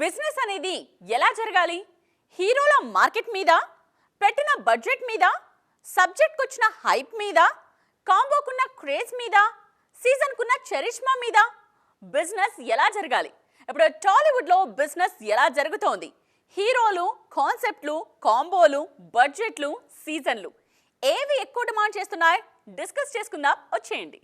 Business అనేది ఎలా జరగాలి? హీరోల మార్కెట్ మీద పెట్టిన బడ్జెట్ మీద సబ్జెక్ట్కి వచ్చిన హైప్ మీద కాంబోకున్న క్రేజ్ మీద సీజన్కున్న చరిష్మా మీద బిజినెస్ ఎలా జరగాలి? ఇప్పుడు టాలీవుడ్లో బిజినెస్ ఎలా జరుగుతోంది? హీరోలు కాన్సెప్ట్లు కాంబోలు బడ్జెట్లు సీజన్లు ఏవి ఎక్కువ డిమాండ్ చేస్తున్నాయి? డిస్కస్ చేసుకుందాం. వచ్చేయండి.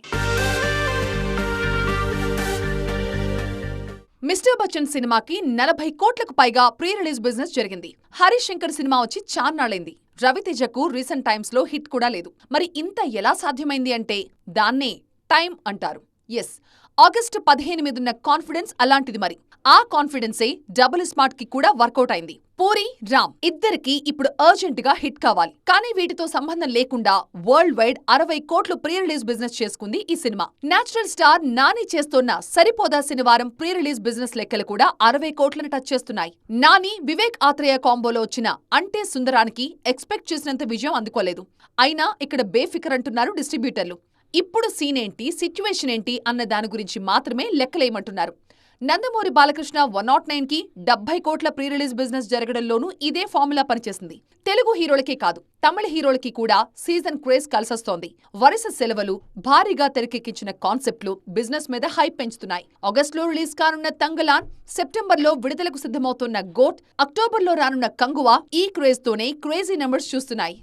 మిస్టర్ బచ్చన్ సినిమాకి నలభై కోట్లకు పైగా ప్రీ రిలీజ్ బిజినెస్ జరిగింది. హరీష్ శంకర్ సినిమా వచ్చి చాన్నాళ్ళైంది రవితేజకు రీసెంట్ టైమ్స్లో హిట్ కూడా లేదు. మరి ఇంత ఎలా సాధ్యమైంది అంటే దాన్నే టైం అంటారు. ఎస్ ఆగస్టు పదిహేను మీదున్న కాన్ఫిడెన్స్ అలాంటిది మరి. ఆ కాన్ఫిడెన్సే డబుల్ స్మార్ట్కి కూడా వర్కౌట్ అయింది. పూరి రామ్ ఇద్దరికి ఇప్పుడు అర్జెంట్గా హిట్ కావాలి. కానీ వీటితో సంబంధం లేకుండా వరల్డ్ వైడ్ అరవై కోట్లు ప్రీ రిలీజ్ బిజినెస్ చేసుకుంది ఈ సినిమా. నేచురల్ స్టార్ నాని చేస్తున్న సరిపోదా శనివారం ప్రీ రిలీజ్ బిజినెస్ లెక్కలు కూడా అరవై కోట్లను టచ్ చేస్తున్నాయి. నాని వివేక్ ఆత్రేయ కాంబోలో వచ్చిన అంటే సుందరానికి ఎక్స్పెక్ట్ చేసినంత విజయం అందుకోలేదు. అయినా ఇక్కడ బేఫికర్ అంటున్నారు డిస్ట్రిబ్యూటర్లు ఇప్పుడు సీన్ ఏంటి సిచ్యువేషన్ ఏంటి అన్న దాని గురించి మాత్రమే లెక్కలేయమంటున్నారు. నందమూరి బాలకృష్ణ వన్ నాట్ నైన్కి డెబ్బై కోట్ల ప్రీ రిలీజ్ బిజినెస్ జరగడంలోనూ ఇదే ఫార్ములా పనిచేసింది. తెలుగు హీరోలకే కాదు తమిళ హీరోలకి కూడా సీజన్ క్రేజ్ కలిసొస్తోంది. వరుస సెలవులు భారీగా తెరకెక్కించిన కాన్సెప్ట్లు బిజినెస్ మీద హైప్ పెంచుతున్నాయి. ఆగస్టులో రిలీజ్ కానున్న తంగలాన్ సెప్టెంబర్లో విడుదలకు సిద్ధమవుతున్న గోట్ అక్టోబర్లో రానున్న కంగువా ఈ క్రేజ్ తోనే క్రేజీ నెంబర్స్ చూస్తున్నాయి.